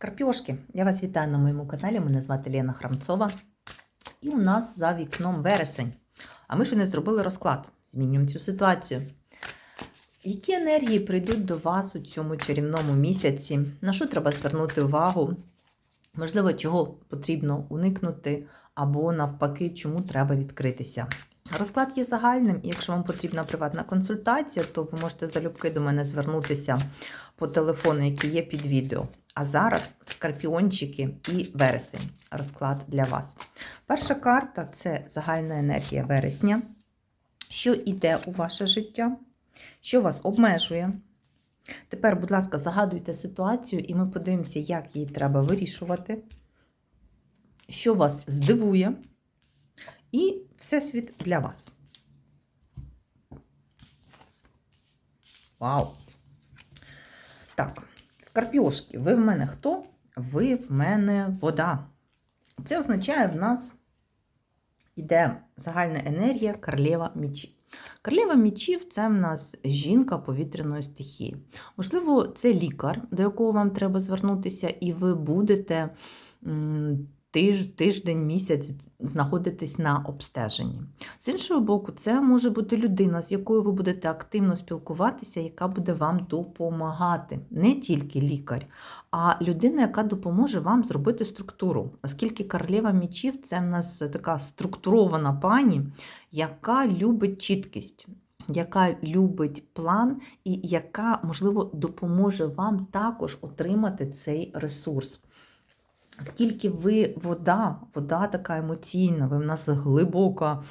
Карпьошки, я вас вітаю на моєму каналі. Мене звати Лена Храмцова. І у нас за вікном вересень. А ми ще не зробили розклад. Змінюємо цю ситуацію. Які енергії прийдуть до вас у цьому чарівному місяці? На що треба звернути увагу? Можливо, чого потрібно уникнути, або навпаки, чому треба відкритися. Розклад є загальним, і якщо вам потрібна приватна консультація, то ви можете залюбки до мене звернутися по телефону, який є під відео. А зараз скорпіончики і вересень. Розклад для вас. Перша карта це загальна енергія вересня. Що йде у ваше життя? Що вас обмежує? Тепер, будь ласка, загадуйте ситуацію, і ми подивимося, як її треба вирішувати, що вас здивує, і всесвіт для вас. Вау! Так, скорпіошки, ви в мене хто? Ви в мене вода. Це означає, в нас іде загальна енергія королева мічів. Королева мічів це в нас жінка повітряної стихії. Можливо, це лікар, до якого вам треба звернутися, і ви будете тиждень, місяць знаходитись на обстеженні. З іншого боку, це може бути людина, з якою ви будете активно спілкуватися, яка буде вам допомагати. Не тільки лікар, а людина, яка допоможе вам зробити структуру. Оскільки королева мічів це в нас така структурована пані, яка любить чіткість. Яка любить план і яка, можливо, допоможе вам також отримати цей ресурс. Оскільки ви вода, вода така емоційна, ви в нас глибока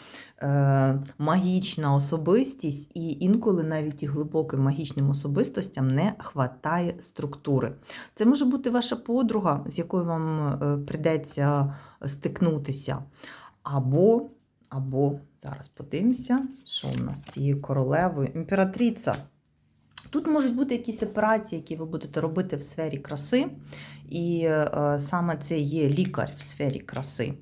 е, магічна особистість, і інколи навіть і глибоким магічним особистостям не хватає структури. Це може бути ваша подруга, з якою вам е, прийдеться стикнутися. Або, або, зараз подивимося, що у нас з цією королевою, імператриця. Тут можуть бути якісь операції, які ви будете робити в сфері краси, і е, саме це є лікар в сфері краси.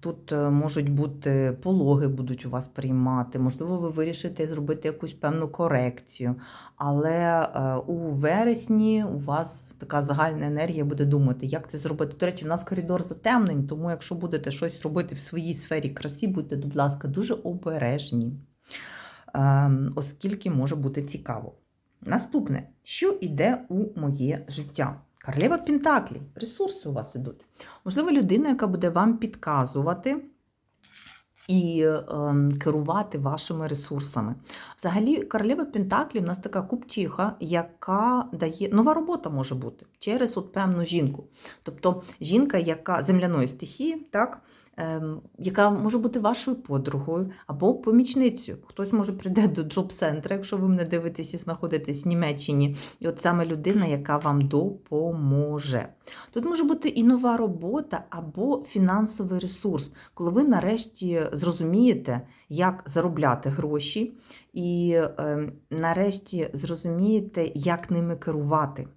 Тут е, можуть бути пологи, будуть у вас приймати, можливо, ви вирішите зробити якусь певну корекцію. Але е, у вересні у вас така загальна енергія буде думати, як це зробити. До речі, у нас коридор затемнень, тому якщо будете щось робити в своїй сфері красі, будьте, будь ласка, дуже обережні, ем, оскільки може бути цікаво. Наступне, що йде у моє життя? Королева Пентаклі. Ресурси у вас ідуть. Можливо, людина, яка буде вам підказувати і е, керувати вашими ресурсами. Взагалі, королева Пентаклі в нас така купчиха, яка дає нова робота може бути через от певну жінку. Тобто жінка, яка земляної стихії, так, яка може бути вашою подругою або помічницею. Хтось може прийде до джоб-центру, якщо ви мене дивитесь і знаходитесь в Німеччині. І от саме людина, яка вам допоможе. Тут може бути і нова робота, або фінансовий ресурс, коли ви нарешті зрозумієте, як заробляти гроші, і е, нарешті зрозумієте, як ними керувати.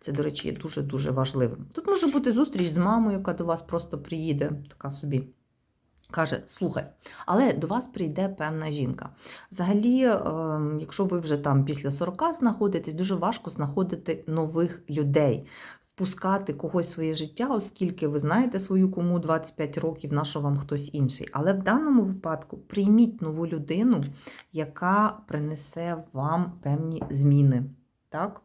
Це, до речі, є дуже-дуже важливим. Тут може бути зустріч з мамою, яка до вас просто приїде, така собі. Каже, слухай, але до вас прийде певна жінка. Взагалі, ем, якщо ви вже там після 40 знаходитесь, дуже важко знаходити нових людей, впускати когось в своє життя, оскільки ви знаєте свою кому 25 років, на що вам хтось інший. Але в даному випадку прийміть нову людину, яка принесе вам певні зміни. Так?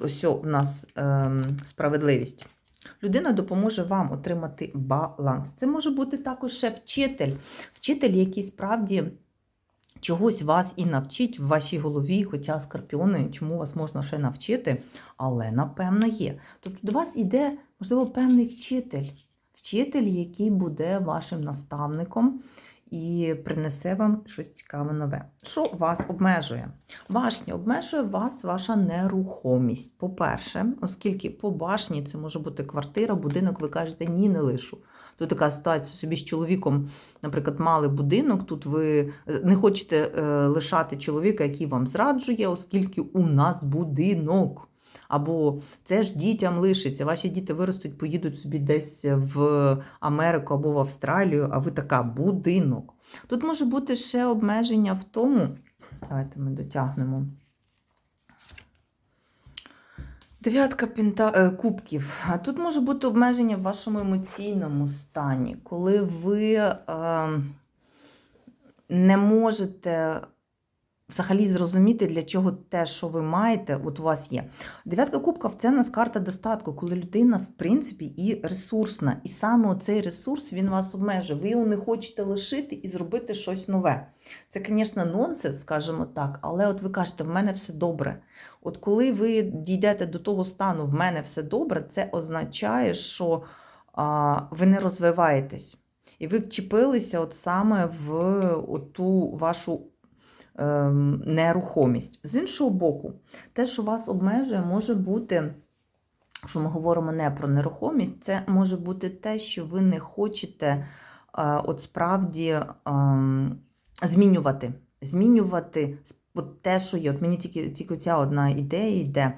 Ось у нас ем, справедливість. Людина допоможе вам отримати баланс. Це може бути також ще вчитель, вчитель, який справді чогось вас і навчить в вашій голові, хоча скорпіони, чому вас можна ще навчити, але, напевно, є. Тобто до вас йде, можливо, певний вчитель, вчитель, який буде вашим наставником і принесе вам щось цікаве нове. Що вас обмежує? Башня обмежує вас ваша нерухомість. По-перше, оскільки по башні це може бути квартира, будинок, ви кажете, ні, не лишу. Тут така ситуація собі з чоловіком, наприклад, мали будинок. Тут ви е, не хочете е, лишати чоловіка, який вам зраджує, оскільки у нас будинок. Або це ж дітям лишиться, ваші діти виростуть, поїдуть собі десь в Америку або в Австралію, а ви така будинок. Тут може бути ще обмеження в тому, давайте ми дотягнемо. Дев'ятка пінта... е, кубків. А Тут може бути обмеження в вашому емоційному стані, коли ви е, не можете взагалі зрозуміти, для чого те, що ви маєте, от у вас є. Дев'ятка кубків це у нас карта достатку, коли людина, в принципі, і ресурсна. І саме оцей ресурс він вас обмежує. Ви його не хочете лишити і зробити щось нове. Це, звісно, нонсенс, скажімо так, але от ви кажете, в мене все добре. От коли ви дійдете до того стану, в мене все добре, це означає, що а, ви не розвиваєтесь. І ви вчепилися от саме в ту вашу нерухомість. З іншого боку, те, що вас обмежує, може бути, що ми говоримо не про нерухомість, це може бути те, що ви не хочете е, от справді ем, змінювати. Змінювати от те, що є. От мені тільки, тільки ця одна ідея йде.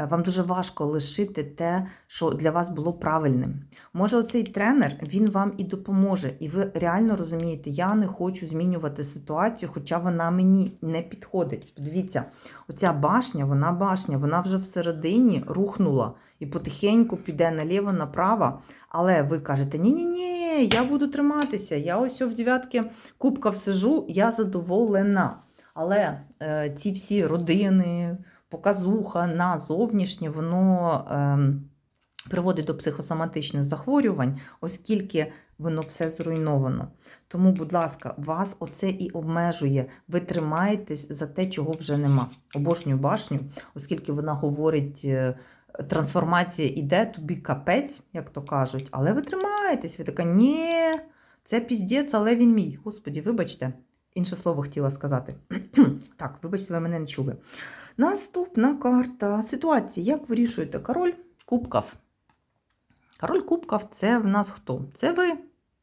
Е, Вам дуже важко лишити те, що для вас було правильним. Може, оцей тренер він вам і допоможе, і ви реально розумієте, я не хочу змінювати ситуацію, хоча вона мені не підходить. Подивіться, оця башня, вона башня, вона вже всередині рухнула і потихеньку піде наліво, направо. Але ви кажете, ні-ні-ні, я буду триматися, я ось в дев'ятки кубка сижу, я задоволена. Але е, ці всі родини, показуха на зовнішнє, воно е, приводить до психосоматичних захворювань, оскільки воно все зруйновано. Тому, будь ласка, вас оце і обмежує. Ви тримаєтесь за те, чого вже нема. Обожнюю башню, оскільки вона говорить. е, Трансформація іде, тобі капець, як то кажуть, але ви тримаєтесь. Ви така, ні, це піздець, але він мій. Господі, вибачте, інше слово хотіла сказати. так, вибачте, ви мене не чули. Наступна карта. Ситуація. Як вирішуєте король кубків? Король кубків це в нас хто? Це ви.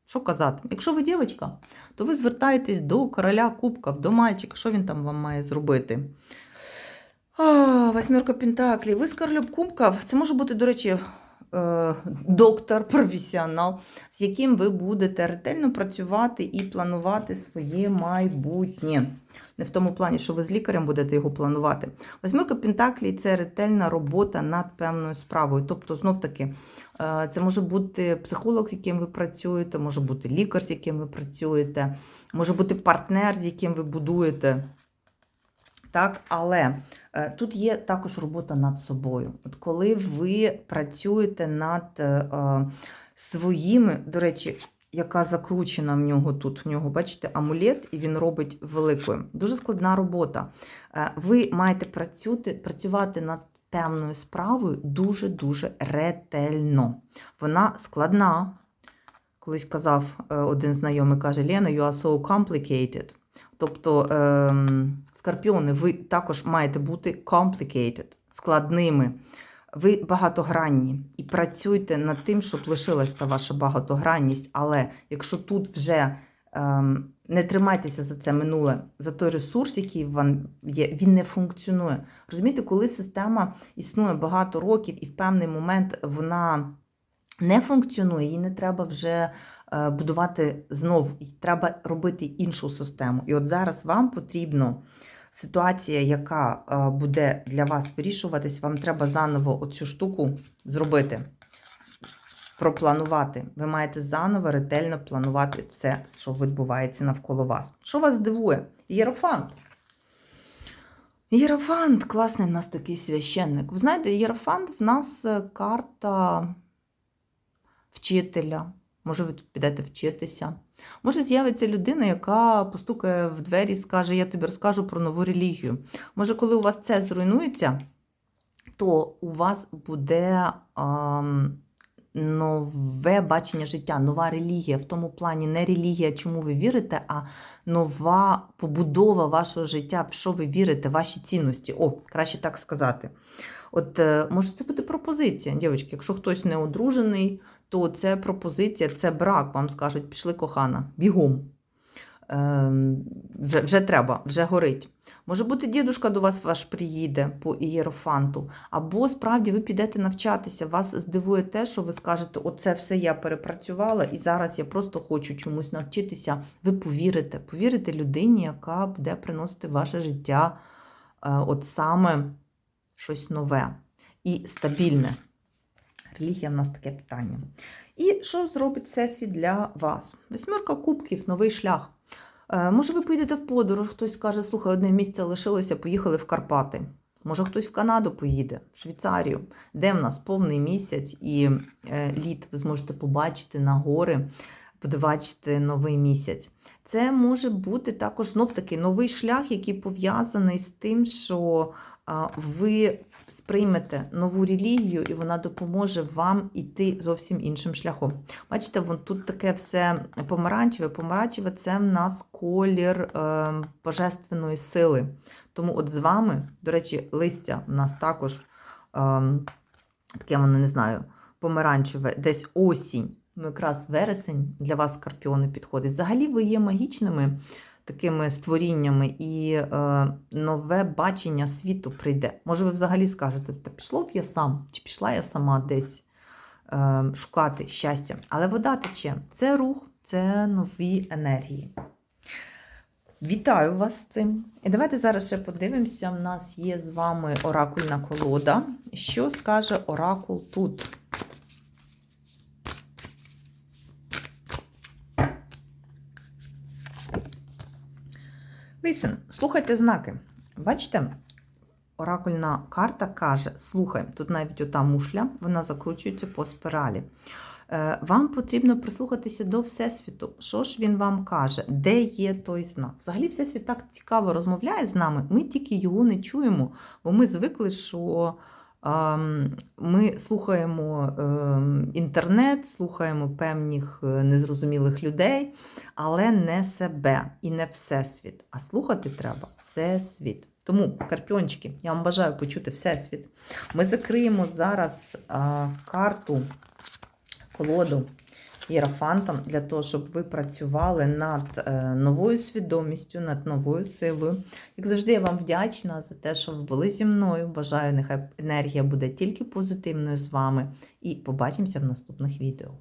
Що казати? Якщо ви дівчинка, то ви звертаєтесь до короля кубків, до мальчика. Що він там вам має зробити? А, Восьмерка Пентаклів. Ви з королем кубків. Це може бути, до речі, доктор, професіонал, з яким ви будете ретельно працювати і планувати своє майбутнє. Не в тому плані, що ви з лікарем будете його планувати. Восьмерка Пентаклі це ретельна робота над певною справою. Тобто, знов-таки, е, це може бути психолог, з яким ви працюєте, може бути лікар, з яким ви працюєте, може бути партнер, з яким ви будуєте. Так, але е, тут є також робота над собою. От коли ви працюєте над е, е, своїми, до речі, яка закручена в нього тут. В нього, бачите, амулет, і він робить великою. Дуже складна робота. Е, ви маєте працювати, працювати над певною справою дуже-дуже ретельно. Вона складна. Колись казав е, один знайомий, каже, Лена, you are so complicated. Тобто, ем, скорпіони, ви також маєте бути complicated, складними. Ви багатогранні і працюйте над тим, щоб лишилась та ваша багатогранність. Але якщо тут вже ем, не тримайтеся за це минуле, за той ресурс, який вам є, він не функціонує. Розумієте, коли система існує багато років і в певний момент вона не функціонує, їй не треба вже будувати знов, треба робити іншу систему. І от зараз вам потрібно ситуація, яка е, буде для вас вирішуватись, вам треба заново оцю штуку зробити. Пропланувати. Ви маєте заново ретельно планувати все, що відбувається навколо вас. Що вас дивує? Єрофант. Єрофант, класний в нас такий священник. Ви знаєте, Єрофант в нас е, карта вчителя. Може, ви тут підете вчитися. Може, з'явиться людина, яка постукає в двері і скаже, я тобі розкажу про нову релігію. Може, коли у вас це зруйнується, то у вас буде ам, нове бачення життя, нова релігія. В тому плані не релігія, чому ви вірите, а нова побудова вашого життя, в що ви вірите, ваші цінності. О, краще так сказати. От, е, може, це буде пропозиція, дівчатки, якщо хтось не одружений, то це пропозиція, це брак. Вам скажуть, пішли кохана, бігом. Ем, вже, вже треба, вже горить. Може бути, дідушка до вас ваш приїде по ієрофанту, або справді ви підете навчатися, вас здивує те, що ви скажете, оце все я перепрацювала, і зараз я просто хочу чомусь навчитися. Ви повірите, повірите людині, яка буде приносити ваше життя е, от саме щось нове. і стабільне. Релігія в нас таке питання. І що зробить Всесвіт для вас? Восьмерка кубків, новий шлях. Е, Може, ви поїдете в подорож, хтось скаже, слухай, одне місце лишилося, поїхали в Карпати. Може, хтось в Канаду поїде, в Швейцарію, де в нас повний місяць і е, літ ви зможете побачити на гори, побачити новий місяць. Це може бути також знов таки новий шлях, який пов'язаний з тим, що ви сприймете нову релігію, і вона допоможе вам іти зовсім іншим шляхом. Бачите, вон тут таке все помаранчеве. Помаранчеве це в нас колір е, божественної сили. Тому от з вами, до речі, листя в нас також е, таке, воно не знаю, помаранчеве, десь осінь. Ну, якраз вересень для вас скорпіони підходить. Взагалі ви є магічними такими створіннями, і е, нове бачення світу прийде. Може, ви взагалі скажете, та пішло я сам, чи пішла я сама десь е, шукати щастя. Але вода тече. Це рух, це нові енергії. Вітаю вас з цим. І давайте зараз ще подивимося. У нас є з вами оракульна колода. Що скаже оракул тут? Слухайте знаки. Бачите, оракульна карта каже: слухай, тут навіть ота мушля, вона закручується по спіралі. Е, Вам потрібно прислухатися до Всесвіту. Що ж він вам каже? Де є той знак? Взагалі, Всесвіт так цікаво розмовляє з нами, ми тільки його не чуємо, бо ми звикли, що ми слухаємо ем, інтернет, слухаємо певних е, незрозумілих людей, але не себе і не Всесвіт. А слухати треба Всесвіт. Тому, карпіончики, я вам бажаю почути Всесвіт. Ми закриємо зараз карту, колоду Єрофантом для того, щоб ви працювали над е, новою свідомістю, над новою силою. Як завжди, я вам вдячна за те, що ви були зі мною. Бажаю, нехай енергія буде тільки позитивною з вами. І побачимося в наступних відео.